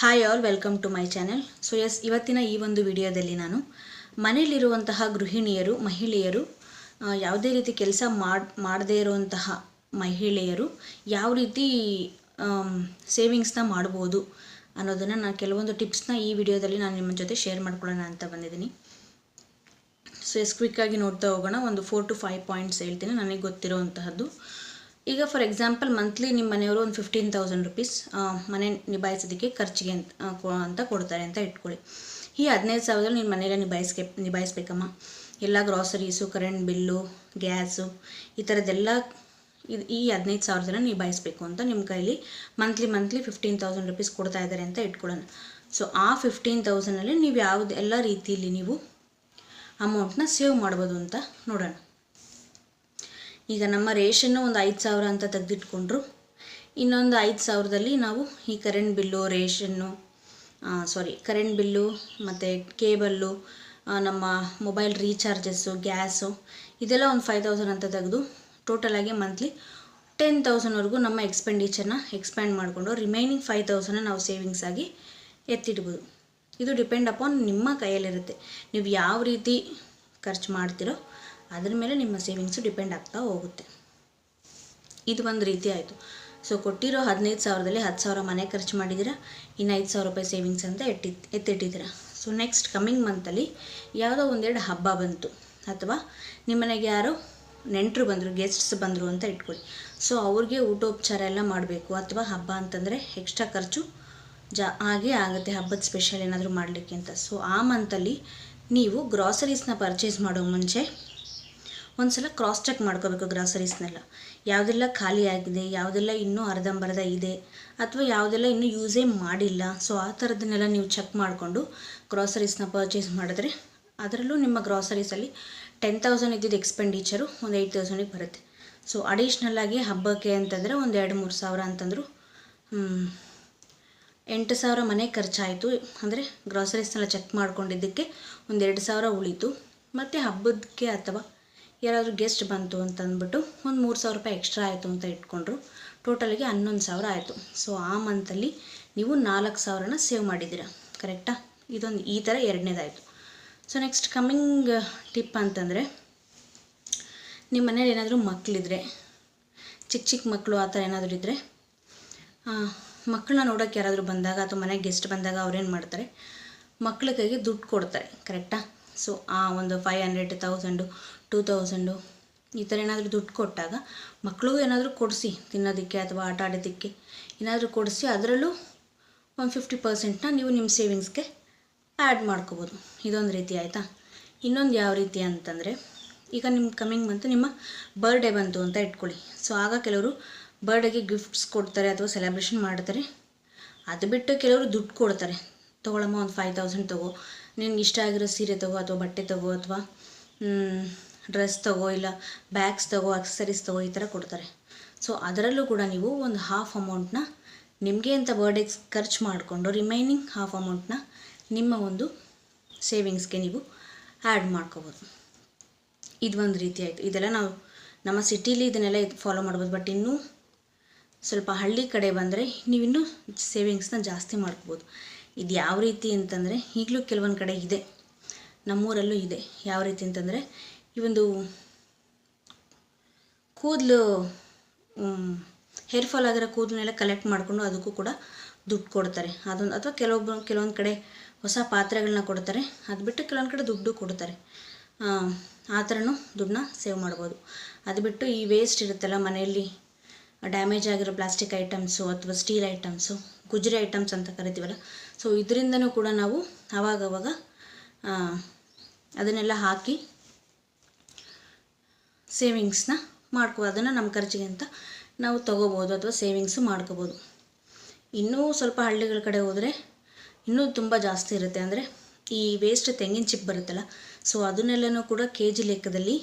Hi all welcome to my channel so yes ಇವತ್ತಿನ ಈ ಒಂದು ವಿಡಿಯೋದಲ್ಲಿ ನಾನು ಮನೆಯಲ್ಲಿರುವಂತಹ ಗೃಹಿಣಿಯರು, ಮಹಿಳೆಯರು ಯಾವುದೇ ರೀತಿ ಕೆಲಸ ಮಾಡ್, ಮಾಡದೇ ಇರುವಂತಹ ಮಹಿಳೆಯರು ಯಾವ ರೀತಿ ಸೇವಿಂಗ್ಸ್ನ ಮಾಡ್ಬೋದು ಅನ್ನೋದನ್ನು ನಾನು ಕೆಲವೊಂದು ಟಿಪ್ಸ್ನ ಈ ವಿಡಿಯೋದಲ್ಲಿ ನಾನು ನಿಮ್ಮ ಜೊತೆ ಶೇರ್ ಮಾಡ್ಕೊಳ್ಳೋಣ ಅಂತ ಬಂದಿದ್ದೀನಿ. ಸೊ ಎಸ್ ಕ್ವಿಕ್ಕಾಗಿ ನೋಡ್ತಾ ಹೋಗೋಣ. ಒಂದು ಫೋರ್ ಟು ಫೈವ್ ಪಾಯಿಂಟ್ಸ್ ಹೇಳ್ತೀನಿ. ನನಗೆ ಗೊತ್ತಿರೋವಂತಹದ್ದು. ಈಗ ಫಾರ್ ಎಕ್ಸಾಂಪಲ್ ಮಂತ್ಲಿ ನಿಮ್ಮ ಮನೆಯವರು ಒಂದು ಫಿಫ್ಟೀನ್ ತೌಸಂಡ್ ರುಪೀಸ್ ಮನೆ ನಿಭಾಯಿಸೋದಕ್ಕೆ ಖರ್ಚಿಗೆ ಅಂತ ಅಂತ ಕೊಡ್ತಾರೆ ಅಂತ ಇಟ್ಕೊಳ್ಳಿ. ಈ ಹದಿನೈದು ಸಾವಿರದಲ್ಲಿ ನಿಮ್ಮ ಮನೆಯಲ್ಲೇ ನಿಭಾಯಿಸ್ಕೆ, ನಿಭಾಯಿಸ್ಬೇಕಮ್ಮ. ಎಲ್ಲ ಗ್ರಾಸರೀಸು ಕರೆಂಟ್ ಬಿಲ್ಲು ಗ್ಯಾಸು ಈ ಥರದ್ದೆಲ್ಲ ಈ ಹದಿನೈದು ಸಾವಿರದನ್ನ ನಿಭಾಯಿಸ್ಬೇಕು ಅಂತ ನಿಮ್ಮ ಕೈಲಿ monthly monthly fifteen thousand rupees ಕೊಡ್ತಾ ಇದ್ದಾರೆ ಅಂತ ಇಟ್ಕೊಳ್ಳೋಣ. ಸೊ ಆ ಫಿಫ್ಟೀನ್ ತೌಸಂಡಲ್ಲಿ ನೀವು ಯಾವುದೆಲ್ಲ ರೀತಿಯಲ್ಲಿ ನೀವು ಅಮೌಂಟ್ನ ಸೇವ್ ಮಾಡ್ಬೋದು ಅಂತ ನೋಡೋಣ. ಈಗ ನಮ್ಮ ರೇಷನ್ನು ಒಂದು ಐದು ಸಾವಿರ ಅಂತ ತೆಗೆದಿಟ್ಕೊಂಡ್ರು. ಇನ್ನೊಂದು ಐದು ಸಾವಿರದಲ್ಲಿ ನಾವು ಈ current bill, ration sorry current bill ಮತ್ತು ಕೇಬಲ್ಲು ನಮ್ಮ ಮೊಬೈಲ್ ರೀಚಾರ್ಜಸ್ಸು, ಗ್ಯಾಸು ಇದೆಲ್ಲ ಒಂದು ಫೈವ್ ತೌಸಂಡ್ ಅಂತ ತೆಗೆದು ಟೋಟಲಾಗಿ ಮಂತ್ಲಿ ಟೆನ್ ತೌಸಂಡ್ವರೆಗೂ ನಮ್ಮ ಎಕ್ಸ್ಪೆಂಡಿಚರ್ನ ಎಕ್ಸ್ಪ್ಯಾಂಡ್ ಮಾಡಿಕೊಂಡು ರಿಮೈನಿಂಗ್ ಫೈವ್ ತೌಸಂಡ್ನ ನಾವು ಸೇವಿಂಗ್ಸ್ ಆಗಿ ಎತ್ತಿಡ್ಬೋದು. ಇದು ಡಿಪೆಂಡ್ ಅಪಾನ್ ನಿಮ್ಮ ಕೈಯಲ್ಲಿರುತ್ತೆ. ನೀವು ಯಾವ ರೀತಿ ಖರ್ಚು ಮಾಡ್ತೀರೋ ಅದ್ರ ಮೇಲೆ ನಿಮ್ಮ ಸೇವಿಂಗ್ಸು ಡಿಪೆಂಡ್ ಆಗ್ತಾ ಹೋಗುತ್ತೆ. ಇದು ಒಂದು ರೀತಿ ಆಯಿತು. ಸೊ ಕೊಟ್ಟಿರೋ ಹದಿನೈದು ಸಾವಿರದಲ್ಲಿ ಹತ್ತು ಸಾವಿರ ಮನೆ ಖರ್ಚು ಮಾಡಿದ್ದೀರಾ? ಇನ್ನು ಐದು ಸಾವಿರ ರೂಪಾಯಿ ಸೇವಿಂಗ್ಸ್ ಅಂತ ಎಟ್ಟಿ, ಎತ್ತಿಟ್ಟಿದ್ದೀರಾ? ಸೊ ನೆಕ್ಸ್ಟ್ ಕಮ್ಮಿಂಗ್ ಮಂತಲ್ಲಿ ಯಾವುದೋ ಒಂದೆರಡು ಹಬ್ಬ ಬಂತು. ಅಥವಾ ನಿಮ್ಮನೆಗೆ ಯಾರೋ ನೆಂಟರು ಬಂದರು ಗೆಸ್ಟ್ಸ್ ಬಂದರು ಅಂತ ಇಟ್ಕೊಳ್ಳಿ. ಸೊ ಅವ್ರಿಗೆ ಊಟೋಪಚಾರ ಎಲ್ಲ ಮಾಡಬೇಕು. ಅಥವಾ ಹಬ್ಬ ಅಂತಂದರೆ ಎಕ್ಸ್ಟ್ರಾ ಖರ್ಚು ಜಾ, ಹಾಗೆ ಆಗುತ್ತೆ. ಹಬ್ಬದ ಸ್ಪೆಷಲ್ ಏನಾದರೂ ಮಾಡಲಿಕ್ಕೆ ಅಂತ. ಸೊ ಆ ಮಂತಲ್ಲಿ ನೀವು ಗ್ರಾಸರೀಸ್ನ ಪರ್ಚೇಸ್ ಮಾಡೋ ಮುಂಚೆ ಒಂದ್ಸಲ ಕ್ರಾಸ್ ಚೆಕ್ ಮಾಡ್ಕೋಬೇಕು ಗ್ರಾಸರೀಸ್ನೆಲ್ಲ ಯಾವುದೆಲ್ಲ ಖಾಲಿ ಆಗಿದೆ, ಯಾವುದೆಲ್ಲ ಇನ್ನೂ ಅರ್ಧಂಬರ್ಧ ಇದೆ, ಅಥವಾ ಯಾವುದೆಲ್ಲ ಇನ್ನೂ ಯೂಸೇ ಮಾಡಿಲ್ಲ. ಸೊ ಆ ಥರದನ್ನೆಲ್ಲ ನೀವು ಚೆಕ್ ಮಾಡಿಕೊಂಡು ಗ್ರಾಸರೀಸ್ನ ಪರ್ಚೇಸ್ ಮಾಡಿದ್ರೆ ಅದರಲ್ಲೂ ನಿಮ್ಮ ಗ್ರಾಸರೀಸಲ್ಲಿ ಟೆನ್ ತೌಸಂಡ್ ಇದ್ದಿದ್ದು ಎಕ್ಸ್ಪೆಂಡಿಚರು ಒಂದು ಏಯ್ಟ್ ತೌಸಂಡಿಗೆ ಬರುತ್ತೆ. ಸೊ ಅಡಿಷ್ನಲ್ ಆಗಿ ಹಬ್ಬಕ್ಕೆ ಅಂತಂದರೆ ಒಂದು ಎರಡು ಮೂರು ಸಾವಿರ ಅಂತಂದರು ಎಂಟು ಸಾವಿರ ಮನೆ ಖರ್ಚಾಯಿತು. ಅಂದರೆ ಗ್ರಾಸರೀಸ್ನೆಲ್ಲ ಚೆಕ್ ಮಾಡ್ಕೊಂಡಿದ್ದಕ್ಕೆ ಒಂದು ಎರಡು ಸಾವಿರ ಉಳೀತು. ಮತ್ತು ಹಬ್ಬಕ್ಕೆ ಅಥವಾ ಯಾರಾದರೂ ಗೆಸ್ಟ್ ಬಂತು ಅಂತ ಅಂದ್ಬಿಟ್ಟು ಒಂದು ಮೂರು ಸಾವಿರ ರೂಪಾಯಿ ಎಕ್ಸ್ಟ್ರಾ ಆಯಿತು ಅಂತ ಇಟ್ಕೊಂಡ್ರು. ಟೋಟಲಿಗೆ ಹನ್ನೊಂದು ಸಾವಿರ ಆಯಿತು. ಸೊ ಆ ಮಂತಲ್ಲಿ ನೀವು ನಾಲ್ಕು ಸಾವಿರನ ಸೇವ್ ಮಾಡಿದ್ದೀರಾ. ಕರೆಕ್ಟಾ ಇದೊಂದು ಈ ಥರ ಎರಡನೇದಾಯಿತು. ಸೊ ನೆಕ್ಸ್ಟ್ ಕಮ್ಮಿಂಗ್ ಟಿಪ್ ಅಂತಂದರೆ ನಿಮ್ಮ ಮನೇಲಿ ಏನಾದರೂ ಮಕ್ಕಳಿದ್ರೆ ಚಿಕ್ಕ ಚಿಕ್ಕ ಮಕ್ಕಳು ಆ ಥರ ಏನಾದರೂ ಇದ್ದರೆ ಮಕ್ಕಳನ್ನ ನೋಡೋಕ್ಕೆ ಯಾರಾದರೂ ಬಂದಾಗ ಅಥವಾ ಮನೆಗೆ ಗೆಸ್ಟ್ ಬಂದಾಗ ಅವ್ರೇನು ಮಾಡ್ತಾರೆ? ಮಕ್ಕಳ ಕೈಗೆ ದುಡ್ಡು ಕೊಡ್ತಾರೆ. ಕರೆಕ್ಟಾ ಸೊ ಆ ಒಂದು five hundred thousand two thousand ಈ ಥರ ಏನಾದರೂ ದುಡ್ಡು ಕೊಟ್ಟಾಗ ಮಕ್ಕಳಿಗೂ ಏನಾದರೂ ಕೊಡಿಸಿ ತಿನ್ನೋದಕ್ಕೆ ಅಥವಾ ಆಟ ಆಡೋದಕ್ಕೆ ಏನಾದರೂ ಕೊಡಿಸಿ ಅದರಲ್ಲೂ ಒಂದು ಫಿಫ್ಟಿ ಪರ್ಸೆಂಟ್ನ ನೀವು ನಿಮ್ಮ ಸೇವಿಂಗ್ಸ್ಗೆ ಆ್ಯಡ್ ಮಾಡ್ಕೋಬೋದು. ಇದೊಂದು ರೀತಿ ಆಯಿತಾ? ಇನ್ನೊಂದು ಯಾವ ರೀತಿ ಅಂತಂದರೆ, ಈಗ ನಿಮ್ಮ ಕಮ್ಮಿಂಗ್ ಮಂತ್ ನಿಮ್ಮ ಬರ್ಡೇ ಬಂತು ಅಂತ ಇಟ್ಕೊಳ್ಳಿ. ಸೊ ಆಗ ಕೆಲವರು ಬರ್ಡೇಗೆ ಗಿಫ್ಟ್ಸ್ ಕೊಡ್ತಾರೆ ಅಥವಾ ಸೆಲೆಬ್ರೇಷನ್ ಮಾಡ್ತಾರೆ. ಅದು ಬಿಟ್ಟು ಕೆಲವರು ದುಡ್ಡು ಕೊಡ್ತಾರೆ. ತೊಗೊಳಮ್ಮ, ಒಂದು ಫೈವ್ ತೌಸಂಡ್ ತಗೋ. ನಿನಗೆ ಇಷ್ಟ ಆಗಿರೋ ಸೀರೆ ತಗೋ ಅಥವಾ ಬಟ್ಟೆ ತಗೋ ಅಥವಾ ಡ್ರೆಸ್ ತಗೋ ಇಲ್ಲ ಬ್ಯಾಗ್ಸ್ ತಗೋ ಅಕ್ಸರೀಸ್ ತಗೋ ಈ ಥರ ಕೊಡ್ತಾರೆ. ಸೊ ಅದರಲ್ಲೂ ಕೂಡ ನೀವು ಒಂದು ಹಾಫ್ ಅಮೌಂಟ್ನ ನಿಮಗೆ ಅಂತ ಬರ್ಡೇಗೆ ಖರ್ಚು ಮಾಡಿಕೊಂಡು ರಿಮೈನಿಂಗ್ ಹಾಫ್ ಅಮೌಂಟ್ನ ನಿಮ್ಮ ಒಂದು ಸೇವಿಂಗ್ಸ್ಗೆ ನೀವು ಆ್ಯಡ್ ಮಾಡ್ಕೋಬೋದು. ಇದು ಒಂದು ರೀತಿ ಆಯಿತು. ಇದೆಲ್ಲ ನಾವು ನಮ್ಮ ಸಿಟೀಲಿ ಇದನ್ನೆಲ್ಲ ಇದು ಫಾಲೋ ಮಾಡ್ಬೋದು. ಬಟ್ ಇನ್ನೂ ಸ್ವಲ್ಪ ಹಳ್ಳಿ ಕಡೆ ಬಂದರೆ ನೀವಿನ್ನೂ ಸೇವಿಂಗ್ಸ್ನ ಜಾಸ್ತಿ ಮಾಡ್ಕೋಬೋದು. ಇದು ಯಾವ ರೀತಿ ಅಂತಂದರೆ ಈಗಲೂ ಕೆಲವೊಂದು ಕಡೆ ಇದೆ. ನಮ್ಮೂರಲ್ಲೂ ಇದೆ. ಯಾವ ರೀತಿ ಅಂತಂದರೆ ಈ ಒಂದು ಕೂದಲು ಹೇರ್ ಫಾಲ್ ಆಗಿರೋ ಕೂದಲನ್ನೆಲ್ಲ ಕಲೆಕ್ಟ್ ಮಾಡಿಕೊಂಡು ಅದಕ್ಕೂ ಕೂಡ ದುಡ್ಡು ಕೊಡ್ತಾರೆ. ಅದೊಂದು ಅಥವಾ ಕೆಲವೊಬ್ಬರು ಕೆಲವೊಂದು ಕಡೆ ಹೊಸ ಪಾತ್ರೆಗಳನ್ನ ಕೊಡ್ತಾರೆ. ಅದು ಬಿಟ್ಟು ಕೆಲವೊಂದು ಕಡೆ ದುಡ್ಡು ಕೊಡ್ತಾರೆ. ಆ, ಥರನೂ ದುಡ್ಡನ್ನ ಸೇವ್ ಮಾಡ್ಬೋದು. ಅದು ಬಿಟ್ಟು ಈ ವೇಸ್ಟ್ ಇರುತ್ತಲ್ಲ ಮನೆಯಲ್ಲಿ ಡ್ಯಾಮೇಜ್ ಆಗಿರೋ ಪ್ಲಾಸ್ಟಿಕ್ ಐಟಮ್ಸು ಅಥವಾ ಸ್ಟೀಲ್ ಐಟಮ್ಸು ಗುಜರಿ ಐಟಮ್ಸ್ ಅಂತ ಕರಿತೀವಲ್ಲ. ಸೊ ಇದರಿಂದನೂ ಕೂಡ ನಾವು ಆವಾಗವಾಗ ಅದನ್ನೆಲ್ಲ ಹಾಕಿ ಸೇವಿಂಗ್ಸ್ನ ಮಾಡ್ಕೋ, ಅದನ್ನು ನಮ್ಮ ಖರ್ಚಿಗೆ ಅಂತ ನಾವು ತೊಗೋಬೋದು ಅಥವಾ ಸೇವಿಂಗ್ಸು ಮಾಡ್ಕೋಬೋದು. ಇನ್ನೂ ಸ್ವಲ್ಪ ಹಳ್ಳಿಗಳ ಕಡೆ ಹೋದರೆ ಇನ್ನೂ ತುಂಬ ಜಾಸ್ತಿ ಇರುತ್ತೆ. ಅಂದರೆ ಈ ವೇಸ್ಟ್ ತೆಂಗಿನ ಚಿಪ್ ಬರುತ್ತಲ್ಲ ಸೊ ಅದನ್ನೆಲ್ಲನೂ ಕೂಡ ಕೆ ಜಿ ಲೆಕ್ಕದಲ್ಲಿ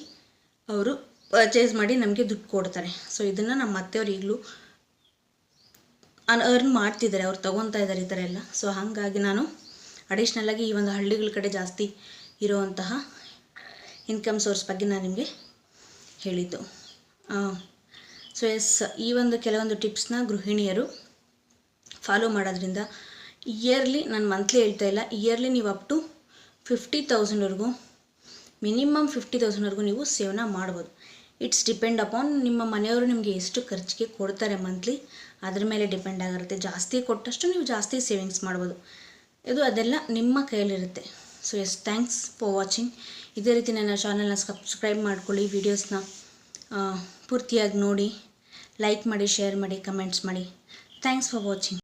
ಅವರು ಪರ್ಚೇಸ್ ಮಾಡಿ ನಮಗೆ ದುಡ್ಡು ಕೊಡ್ತಾರೆ. ಸೊ ಇದನ್ನು ನಮ್ಮ ಅತ್ತೆಯವ್ರು ಈಗಲೂ ಅರ್ನ್ ಮಾಡ್ತಿದ್ದಾರೆ. ಅವ್ರು ತೊಗೊತಾ ಇದ್ದಾರೆ ಈ ಥರ ಎಲ್ಲ. ಸೊ ಹಾಗಾಗಿ ನಾನು ಅಡಿಷ್ನಲ್ಲಾಗಿ ಈ ಒಂದು ಹಳ್ಳಿಗಳ ಕಡೆ ಜಾಸ್ತಿ ಇರುವಂತಹ ಇನ್ಕಮ್ ಸೋರ್ಸ್ ಬಗ್ಗೆ ನಾನು ನಿಮಗೆ ಹೇಳಿದ್ದು. ಸೊ ಎಸ್ ಈ ಒಂದು ಕೆಲವೊಂದು ಟಿಪ್ಸ್ನ ಗೃಹಿಣಿಯರು ಫಾಲೋ ಮಾಡೋದ್ರಿಂದ ಇಯರ್ಲಿ ನಾನು ಮಂತ್ಲಿ ಹೇಳ್ತಾ ಇಲ್ಲ ಇಯರ್ಲಿ ನೀವು ಅಪ್ ಟು ಫಿಫ್ಟಿ ತೌಸಂಡ್ವರೆಗೂ ಮಿನಿಮಮ್ ಫಿಫ್ಟಿ ತೌಸಂಡ್ವರೆಗೂ ನೀವು ಸೇವನ ಮಾಡ್ಬೋದು. ಇಟ್ಸ್ ಡಿಪೆಂಡ್ ಅಪಾನ್ ನಿಮ್ಮ ಮನೆಯವರು ನಿಮಗೆ ಎಷ್ಟು ಖರ್ಚಿಗೆ ಕೊಡ್ತಾರೆ ಮಂತ್ಲಿ ಅದ್ರ ಮೇಲೆ ಡಿಪೆಂಡ್ ಆಗಿರುತ್ತೆ. ಜಾಸ್ತಿ ಕೊಟ್ಟಷ್ಟು ನೀವು ಜಾಸ್ತಿ ಸೇವಿಂಗ್ಸ್ ಮಾಡ್ಬೋದು. ಇದು ಅದೆಲ್ಲ ನಿಮ್ಮ ಕೈಯಲ್ಲಿರುತ್ತೆ. So yes thanks for watching ಇದೇ ರೀತಿ ನನ್ನ ಚಾನಲ್ನ ಸಬ್ಸ್ಕ್ರೈಬ್ ಮಾಡ್ಕೊಳ್ಳಿ ವೀಡಿಯೋಸ್ನ ಪೂರ್ತಿಯಾಗಿ ನೋಡಿ ಲೈಕ್ ಮಾಡಿ ಶೇರ್ ಮಾಡಿ ಕಮೆಂಟ್ಸ್ ಮಾಡಿ. Thanks for watching